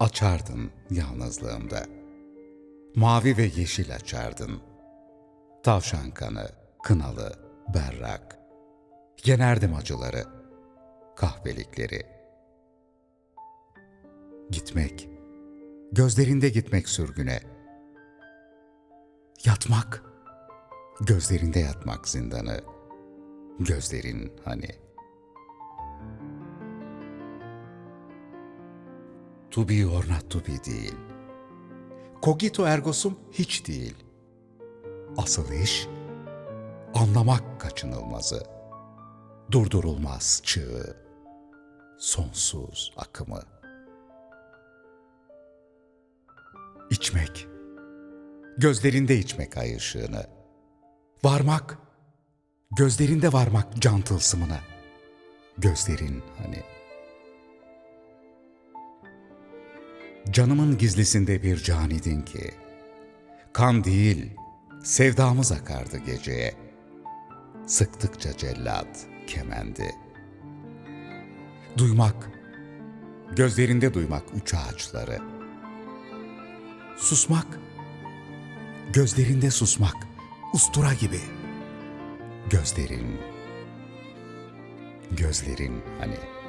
açardın yalnızlığımda. Mavi ve yeşil açardın. Tavşan kanı, kınalı, berrak. Yenerdim acıları, kahvelikleri. Gitmek, gözlerinde gitmek sürgüne. Yatmak, gözlerinde yatmak zindanı. Gözlerin hani. To be or not to be değil. Cogito ergo sum hiç değil. Asıl iş, anlamak kaçınılmazı. Durdurulmaz çığı, sonsuz akımı. İçmek, gözlerinde içmek ay ışığını. Varmak, gözlerinde varmak can tılsımına. Gözlerin hani. Canımın gizlisinde bir canidin ki, kan değil, sevdamız akardı geceye. Sıktıkça cellat kemendi. Duymak, gözlerinde duymak üç ağaçları. Susmak, gözlerinde susmak, ustura gibi. Gözlerin, gözlerin hani...